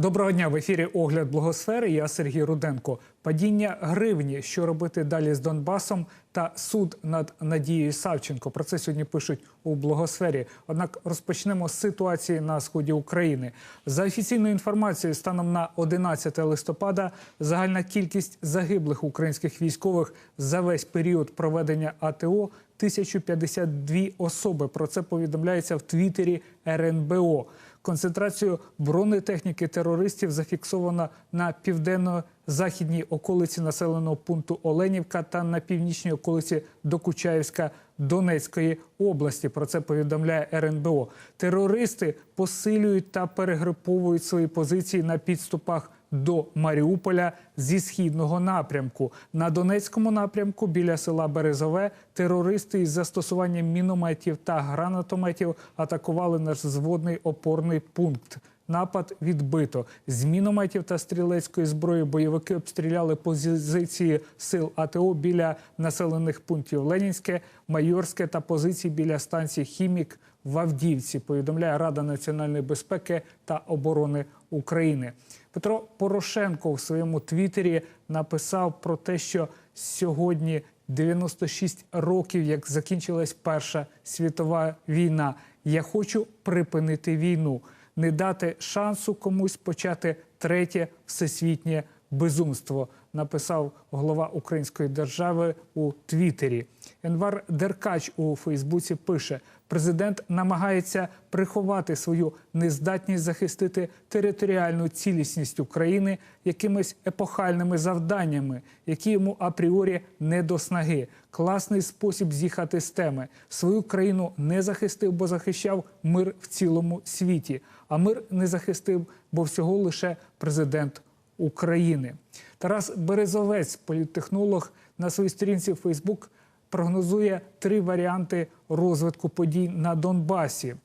Доброго дня в ефірі Огляд Благосфери. Я Сергій Руденко. Падіння гривні, що робити далі з Донбасом, та суд над Надією Савченко. Про це сьогодні пишуть у Благосфері. Однак розпочнемо з ситуації на сході України. За офіційною інформацією, станом на 11 листопада загальна кількість загиблих українських військових за весь період проведення АТО 1052 особи. Про це повідомляється в Твіттері РНБО. Концентрацію бронетехніки терористів зафіксовано на південно-західній околиці населеного пункту Оленівка та на північній околиці Докучаївська Донецької області. Про це повідомляє РНБО. Терористи посилюють та перегруповують свої позиції на підступах до Маріуполя зі східного напрямку. На Донецькому напрямку біля села Березове терористи із застосуванням мінометів та гранатометів атакували наш зводний опорний пункт. Напад відбито з мінометів та стрілецької зброї. Бойовики обстріляли позиції сил АТО біля населених пунктів Ленінське, Майорське та позиції біля станції Хімік в Авдіївці. Повідомляє Рада національної безпеки та оборони України. Петро Порошенко у своєму твіттері написав про те, що сьогодні 96 років, як закінчилась Перша світова війна. Я хочу припинити війну, не дати шансу комусь почати третє всесвітнє безумство. Написав голова Української держави у Твіттері. Енвар Деркач у Фейсбуці пише: президент намагається приховати свою нездатність захистити територіальну цілісність України якимись епохальними завданнями, які йому апріорі не до снаги. Класний спосіб з'їхати з теми. Свою країну не захистив, бо захищав мир в цілому світі. А мир не захистив, бо всього лише президент України. Тарас Березовець, політтехнолог, на своїй сторінці в Фейсбук прогнозує три варіанти розвитку подій на Донбасі.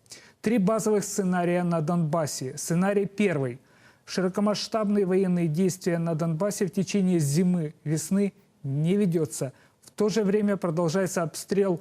Три базовых сценария на Донбассе. Сценарий первый. Широкомасштабные военные действия на Донбассе в течение зимы, весны не ведется. В то же время продолжается обстрел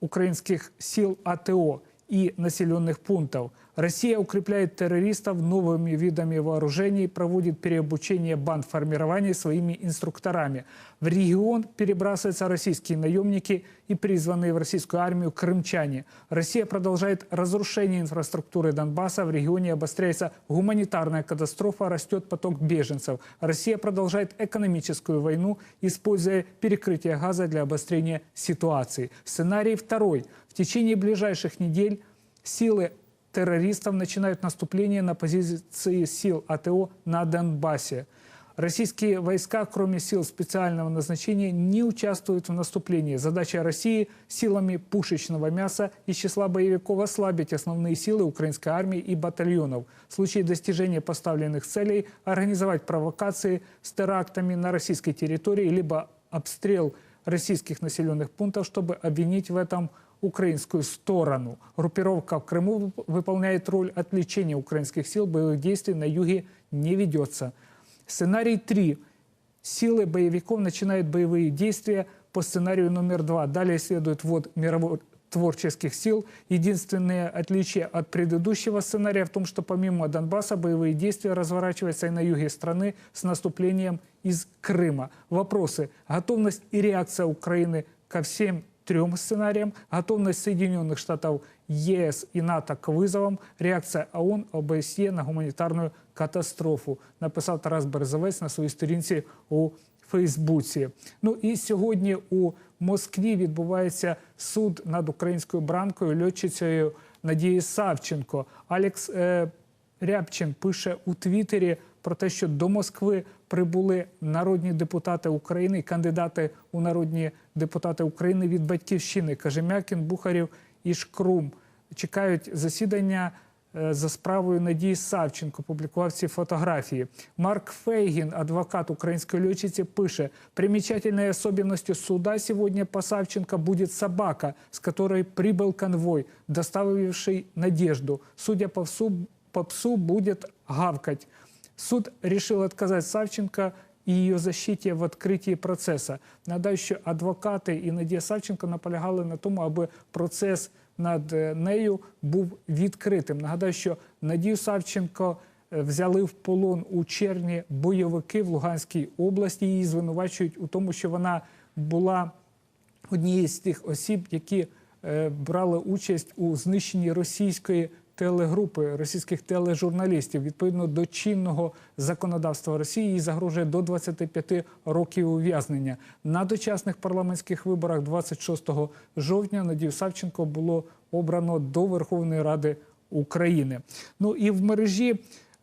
украинских сил АТО и населенных пунктов. Россия укрепляет террористов новыми видами вооружений, проводит переобучение банд формирования своими инструкторами. В регион перебрасываются российские наемники и призванные в российскую армию крымчане. Россия продолжает разрушение инфраструктуры Донбасса. В регионе обостряется гуманитарная катастрофа, растет поток беженцев. Россия продолжает экономическую войну, используя перекрытие газа для обострения ситуации. Сценарий второй. В течение ближайших недель силы террористов начинают наступление на позиции сил АТО на Донбассе. Российские войска, кроме сил специального назначения, не участвуют в наступлении. Задача России силами пушечного мяса из числа боевиков ослабить основные силы украинской армии и батальонов. В случае достижения поставленных целей организовать провокации с терактами на российской территории, либо обстрел российских населенных пунктов, чтобы обвинить в этом украинскую сторону. Группировка в Крыму выполняет роль отвлечения украинских сил. Боевых действий на юге не ведется. Сценарий 3. Силы боевиков начинают боевые действия по сценарию номер 2. Далее следует ввод миротворческих сил. Единственное отличие от предыдущего сценария в том, что помимо Донбасса боевые действия разворачиваются и на юге страны с наступлением из Крыма. Вопросы. Готовность и реакция Украины ко всем трем сценариям, готовность Соединенных Штатов, ЕС и НАТО к вызовам, реакція ООН, ОБСЄ на гуманітарну катастрофу, написав Тарас Березовець на своїй сторінці у Фейсбуці. Ну і сьогодні у Москві відбувається суд над українською бранкою льотчицею Надією Савченко. Алекс е, Рябчин пише у Твіттері про те, що до Москви прибули народні депутати України, кандидати у народні депутати України від батьківщини Кажемякін, Бухарів і Шкрум. Чекають засідання е, за справою Надії Савченко. Публікував ці фотографії. Марк Фейгін, адвокат української льотчиці, пише: примечательной особенностью суда сегодня по Савченко будет собака, с которой прибыл конвой, доставивший Надежду. Судя по псу, по псу будет гавкать. Суд решил отказать Савченко і її защиті в відкритті процесу. Нагадаю, що адвокати і Надія Савченко наполягали на тому, аби процес над е, нею був відкритим. Нагадаю, що Надію Савченко е, взяли в полон у червні бойовики в Луганській області. Її звинувачують у тому, що вона була однією з тих осіб, які е, брали участь у знищенні російської телегрупи російських тележурналістів. Відповідно до чинного законодавства Росії їй загрожує до 25 років ув'язнення. На дочасних парламентських виборах 26 жовтня Надію Савченко було обрано до Верховної Ради України. Ну і в мережі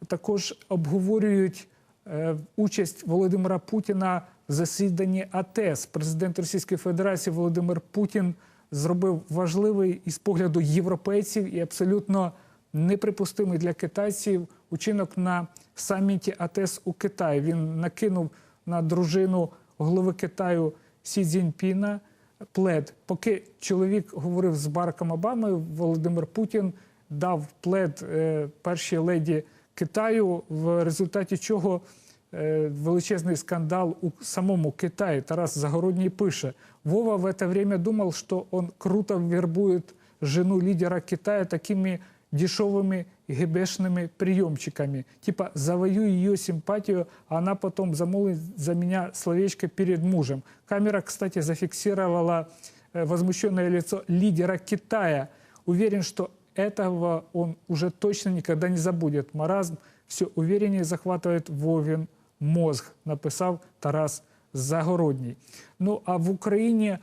також обговорюють е, участь Володимира Путіна в засіданні АТЕС. Президент Російської Федерації Володимир Путін зробив важливий із погляду європейців і абсолютно неприпустимий для китайців учинок на саміті АТЕС у Китаї. Він накинув на дружину голови Китаю Сі Цзіньпіна плед. Поки чоловік говорив з Бараком Обамою, Володимир Путін дав плед е, першій леді Китаю, в результаті чого е, величезний скандал у самому Китаї. Тарас Загородній пише: Вова в это время думал, что он круто вербует жену лидера Китая такими дешевыми ГБшными приемчиками. Типа, завоюю ее симпатию, а она потом замолвит за меня словечко перед мужем. Камера, кстати, зафиксировала э, возмущенное лицо лидера Китая. Уверен, что этого он уже точно никогда не забудет. Маразм все увереннее захватывает Вовин мозг, написав Тарас Загородній. Ну а в Україні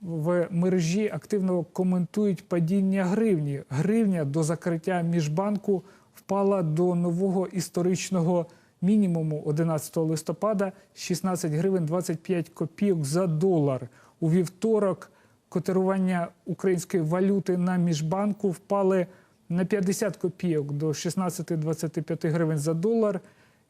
в мережі активно коментують падіння гривні. Гривня до закриття міжбанку впала до нового історичного мінімуму 11 листопада 16 гривень 25 копійок за долар. У вівторок котирування української валюти на міжбанку впали на 50 копійок до 16-25 гривень за долар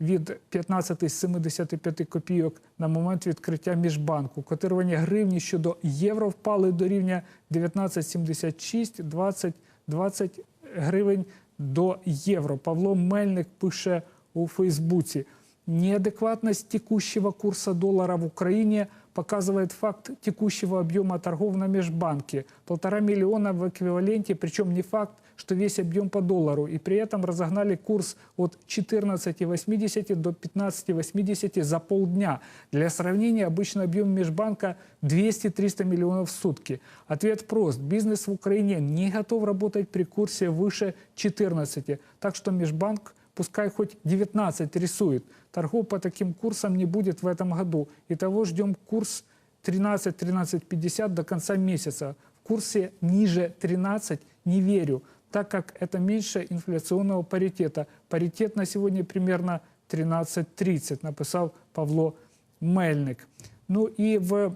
від 15,75 копійок на момент відкриття міжбанку. Котирування гривні щодо євро впали до рівня 19,76, 20, 20 гривень до євро. Павло Мельник пише у Фейсбуці. Неадекватность текущего курса доллара в Украине показывает факт текущего объема торгов на межбанке. Полтора миллиона в эквиваленте, причем не факт, что весь объем по доллару. И при этом разогнали курс от 14,80 до 15,80 за полдня. Для сравнения, обычно объем межбанка 200-300 миллионов в сутки. Ответ прост. Бизнес в Украине не готов работать при курсе выше 14. Так что межбанк пускай хоть 19 рисует. Торгов по таким курсам не будет в этом году. Итого ждем курс 13-13,50 до конца месяца. В курсе ниже 13 не верю, так как это меньше инфляционного паритета. Паритет на сегодня примерно 13.30, написав Павло Мельник. Ну і в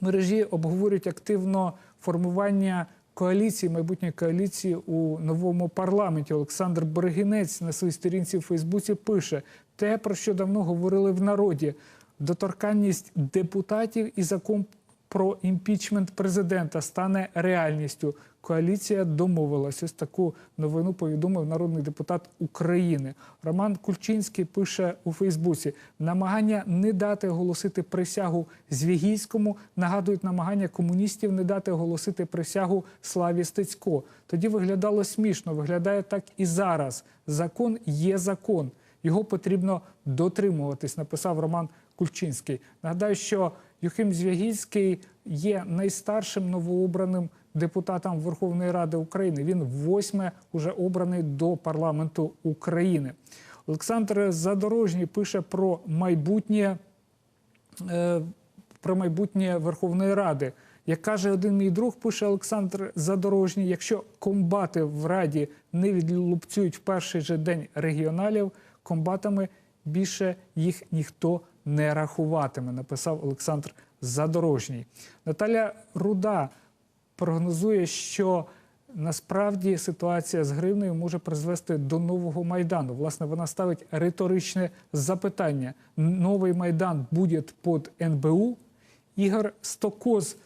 мережі обговорюють активно формування коаліції, майбутньої коаліції у новому парламенті. Олександр Берегінець на своїй сторінці в Фейсбуці пише те, про що давно говорили в народі: доторканність депутатів і закон про імпічмент президента стане реальністю. Коаліція домовилась. Ось таку новину повідомив народний депутат України. Роман Кульчинський пише у Фейсбуці: намагання не дати оголосити присягу Звігійському нагадують намагання комуністів не дати оголосити присягу Славі Стецько. Тоді виглядало смішно. Виглядає так і зараз. Закон є закон. Його потрібно дотримуватись, написав Роман Кульчинський. Нагадаю, що Юхим Звягільський є найстаршим новообраним депутатом Верховної Ради України. Він восьме уже обраний до парламенту України. Олександр Задорожній пише про майбутнє, е, про майбутнє Верховної Ради. Як каже один мій друг, пише Олександр Задорожній, якщо комбати в Раді не відлупцюють в перший же день регіоналів, комбатами більше їх ніхто не рахуватиме, написав Олександр Задорожній. Наталя Руда прогнозує, що насправді ситуація з гривнею може призвести до нового майдану. Власне, вона ставить риторичне запитання: новий майдан буде під НБУ. Ігор Стокоз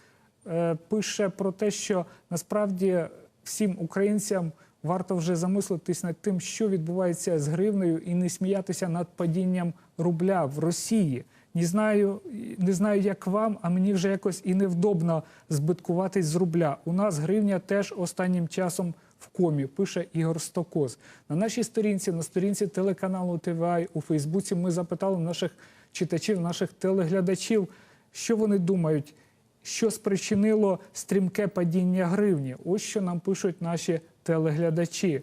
е, пише про те, що насправді всім українцям варто вже замислитись над тим, що відбувається з гривнею, і не сміятися над падінням рубля в Росії. Не знаю, не знаю, як вам, а мені вже якось і невдобно збиткуватись з рубля. У нас гривня теж останнім часом в комі, пише Ігор Стокоз. На нашій сторінці, на сторінці телеканалу ТВА у Фейсбуці, ми запитали наших читачів, наших телеглядачів, що вони думають, що спричинило стрімке падіння гривні. Ось що нам пишуть наші телеглядачі.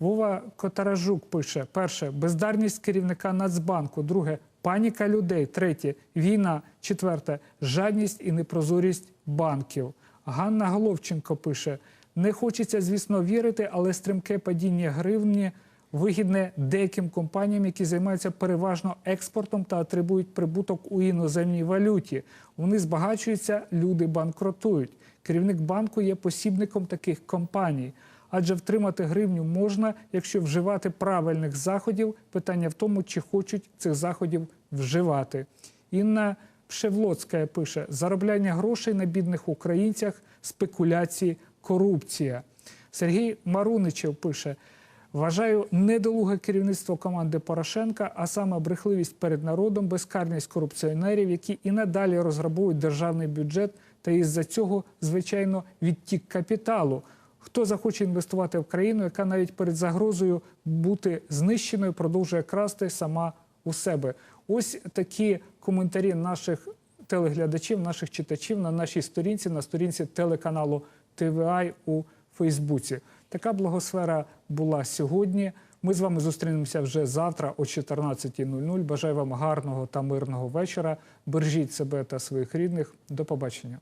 Вова Котаражук пише: перше. Бездарність керівника Нацбанку, друге. Паніка людей, третє. Війна, четверте. Жадність і непрозорість банків. Ганна Головченко пише: не хочеться, звісно, вірити, але стрімке падіння гривні вигідне деяким компаніям, які займаються переважно експортом та отримують прибуток у іноземній валюті. Вони збагачуються, люди банкротують. Керівник банку є посібником таких компаній. Адже втримати гривню можна, якщо вживати правильних заходів. Питання в тому, чи хочуть цих заходів вживати. Інна Пшевлоцька пише: заробляння грошей на бідних українцях, спекуляції, корупція. Сергій Маруничев пише: вважаю недолуге керівництво команди Порошенка, а саме брехливість перед народом, безкарність корупціонерів, які і надалі розграбують державний бюджет, та із-за цього, звичайно, відтік капіталу. Хто захоче інвестувати в країну, яка навіть перед загрозою бути знищеною, продовжує красти сама у себе. Ось такі коментарі наших телеглядачів, наших читачів на нашій сторінці, на сторінці телеканалу ТВА у Фейсбуці. Така благосфера була сьогодні. Ми з вами зустрінемося вже завтра о 14.00. Бажаю вам гарного та мирного вечора. Бережіть себе та своїх рідних. До побачення.